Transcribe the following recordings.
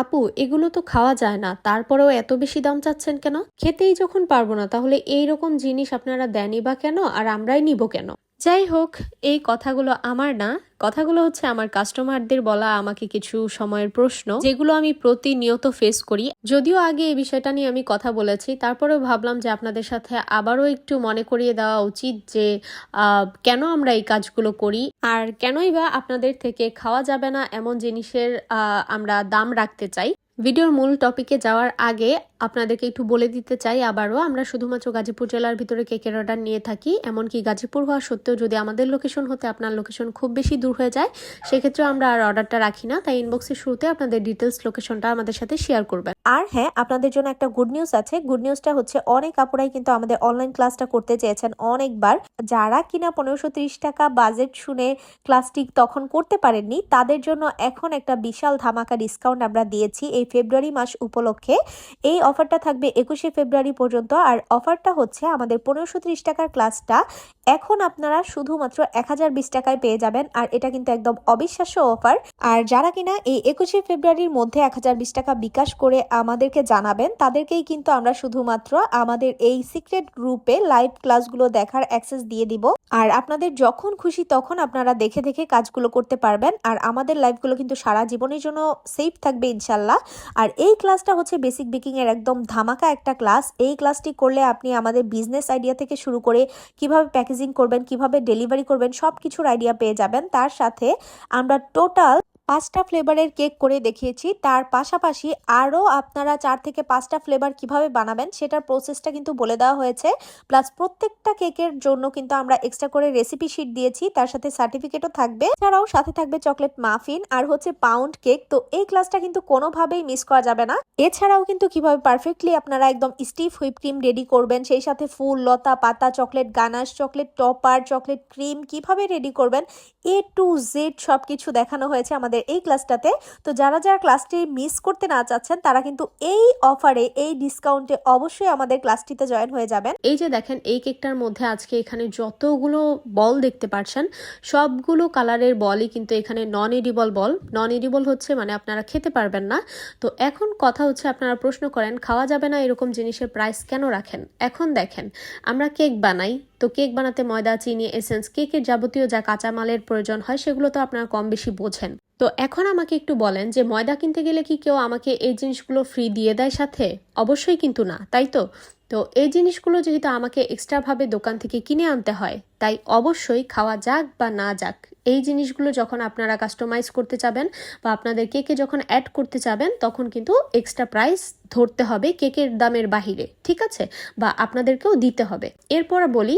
আপু, এগুলো তো খাওয়া যায় না, তারপরেও এত বেশি দাম চাচ্ছেন কেন? খেতেই যখন পারব না, তাহলে এই রকম জিনিস আপনারা দেনই বা কেন? আর আমরাই নিব কেন? যাই হোক, এই কথাগুলো আমার না। কথাগুলো হচ্ছে আমার কাস্টমারদের বলা আমাকে কিছু সময়ের প্রশ্ন, যেগুলো আমি প্রতিনিয়ত ফেস করি। যদিও আগে এই বিষয়টা নিয়ে আমি কথা বলেছি, তারপরেও ভাবলাম যে আপনাদের সাথে আবারও একটু মনে করিয়ে দেওয়া উচিত যে কেন আমরা এই কাজগুলো করি আর কেনই বা আপনাদের থেকে খাওয়া যাবে না এমন জিনিসের আমরা দাম রাখতে চাই। ভিডিওর মূল টপিকে যাওয়ার আগে আপনাদেরকে একটু বলে দিতে চাই আবারও, আমরা শুধুমাত্র গাজীপুর জেলার ভিতরে কেকের অর্ডার নিয়ে থাকি, এমনকি গাজীপুর হওয়া সত্ত্বেও যদি আমাদের লোকেশন হতে আপনার লোকেশন খুব বেশি দূর হয়ে যায় সেক্ষেত্রে আমরা আর অর্ডারটা রাখি না, তাই ইনবক্সের শুরুতে আপনাদের ডিটেলস লোকেশনটা আমাদের সাথে শেয়ার করবেন। আর হ্যাঁ আপনাদের জন্য একটা গুড নিউজ আছে। গুড নিউজটা হচ্ছে অনেক আপুরাই কিন্তু আমাদের অনলাইন ক্লাসটা করতে চেয়েছেন অনেকবার। যারা কিনা পনেরোশো টাকা বাজেট শুনে ক্লাসটি তখন করতে পারেননি, তাদের জন্য এখন একটা বিশাল ধামাকা ডিসকাউন্ট আমরা দিয়েছি এই ফেব্রুয়ারি মাস উপলক্ষে। এই অফারটা থাকবে একুশে ফেব্রুয়ারি পর্যন্ত আর অফারটা হচ্ছে আমাদের পনেরোশো টাকার ক্লাসটা এখন আপনারা শুধুমাত্র এক হাজার বিশ টাকায় পেয়ে যাবেন আর এটা কিন্তু একদম অবিশ্বাস্য অফার আর যারা কিনা এই একুশে ফেব্রুয়ারির মধ্যে এক হাজার বিশ টাকা বিকাশ করে আমাদেরকে জানাবেন। তাদেরকেই কিন্তু আমরা শুধুমাত্র আমাদের এই সিক্রেট গ্রুপে লাইভ ক্লাসগুলো দেখার অ্যাক্সেস দিয়ে দিব। আর আপনাদের যখন খুশি তখন আপনারা দেখে দেখে কাজগুলো করতে পারবেন। আর আমাদের লাইভগুলো কিন্তু সারা জীবনের জন্য সেফ থাকবে ইনশাল্লাহ আর এই ক্লাসটা হচ্ছে বেসিক বেকিং এর একদম ধামাকা একটা ক্লাস এই ক্লাসটি করলে আপনি আমাদের বিজনেস আইডিয়া থেকে শুরু করে কীভাবে প্যাকেজিং করবেন, কীভাবে ডেলিভারি করবেন সব কিছুর আইডিয়া পেয়ে যাবেন। তার সাথে আমরা টোটাল পাঁচটা ফ্লেভারের কেক করে দেখিয়েছি। তার পাশাপাশি আরও আপনারা চার থেকে পাঁচটা ফ্লেভার কীভাবে বানাবেন সেটার প্রসেসটা কিন্তু বলে দেওয়া হয়েছে। প্লাস প্রত্যেকটা কেকের জন্য কিন্তু আমরা এক্সট্রা করে রেসিপি শিট দিয়েছি। তার সাথে সার্টিফিকেটও থাকবে। এছাড়াও সাথে থাকবে চকলেট মাফিন আর হচ্ছে পাউন্ড কেক তো এই ক্লাসটা কিন্তু কোনোভাবেই মিস করা যাবে না। এছাড়াও কিন্তু কীভাবে পারফেক্টলি আপনারা একদম স্টিফ হুইপ ক্রিম রেডি করবেন, সেই সাথে ফুল, লতা পাতা chocolate ganache chocolate topper chocolate cream কীভাবে রেডি করবেন এ টু জেড সব কিছু দেখানো হয়েছে আমাদের এই ক্লাসটাতে তো যারা যারা ক্লাসটি মিস করতে না চাচ্ছেন, তারা কিন্তু এই অফারে এই ডিসকাউন্টে অবশ্যই আমাদের ক্লাসটিতে জয়েন হয়ে যাবেন। এই যে দেখেন, এই কেকটার মধ্যে আজকে এখানে যতগুলো বল দেখতে পাচ্ছেন সবগুলো কালারের বলই কিন্তু এখানে নন এডিবল বল নন এডিবল হচ্ছে মানে আপনারা খেতে পারবেন না। তো এখন কথা হচ্ছে, আপনারা প্রশ্ন করেন, খাওয়া যাবে না এরকম জিনিসের প্রাইস কেন রাখেন? এখন দেখেন, আমরা কেক বানাই, তো কেক বানাতে ময়দা, চিনি এসেন্স কেকের যাবতীয় যা কাঁচামালের প্রয়োজন হয়, সেগুলো তো আপনারা কম বেশি বোঝেন। তো এখন আমাকে একটু বলেন যে ময়দা কিনতে গেলে কি কেউ আমাকে এই জিনিসগুলো ফ্রি দিয়ে দেয় সাথে? অবশ্যই কিন্তু না, তাই তো? তো এই জিনিসগুলো যেহেতু আমাকে এক্সট্রাভাবে দোকান থেকে কিনে আনতে হয়, তাই অবশ্যই খাওয়া যাক বা না যাক, এই জিনিসগুলো যখন আপনারা কাস্টমাইজ করতে চাবেন বা আপনাদের কেকে যখন অ্যাড করতে চাবেন, তখন কিন্তু এক্সট্রা প্রাইস ধরতে হবে কেকের দামের বাহিরে, ঠিক আছে? বা আপনাদেরকেও দিতে হবে। এরপর বলি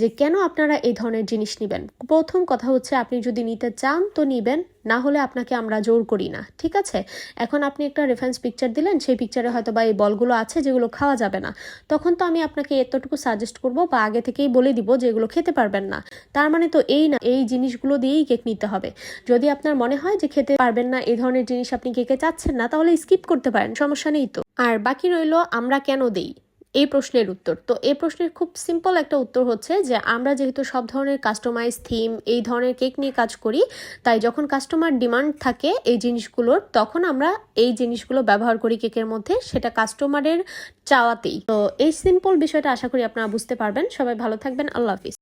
যে কেন আপনারা এই ধরনের জিনিস নেবেন? প্রথম কথা হচ্ছে আপনি যদি নিতে চান তো নিবেন, না হলে আপনাকে আমরা জোর করি না, ঠিক আছে? এখন আপনি একটা রেফারেন্স পিকচার দিলেন, সেই পিকচারে হয়তো বা এই বলগুলো আছে যেগুলো খাওয়া যাবে না। তখন তো আমি আপনাকে এতটুকু সাজেস্ট করব বা আগে থেকেই বলে দিব যে এগুলো খেতে পারবেন না। তার মানে তো এই না, এই জিনিসগুলো দিয়েই কেক নিতে হবে। যদি আপনার মনে হয় যে খেতে পারবেন না, এই ধরনের জিনিস আপনি কেকে চাচ্ছেন না, তাহলে স্কিপ করতে পারেন, সমস্যা নেই তো। আর বাকি রইল, আমরা কেন দেই? এই প্রশ্নের উত্তর। তো এই প্রশ্নের খুব সিম্পল একটা উত্তর হচ্ছে যে, আমরা যেহেতু সব ধরনের কাস্টমাইজ থিম এই ধরনের কেক নিয়ে কাজ করি, তাই যখন কাস্টমার ডিমান্ড থাকে এই জিনিসগুলোর, তখন আমরা এই জিনিসগুলো ব্যবহার করি কেকের মধ্যে, সেটা কাস্টমারের চাওয়াতেই। তো এই সিম্পল বিষয়টা আশা করি আপনারা বুঝতে পারবেন। সবাই ভালো থাকবেন। আল্লাহ হাফিজ।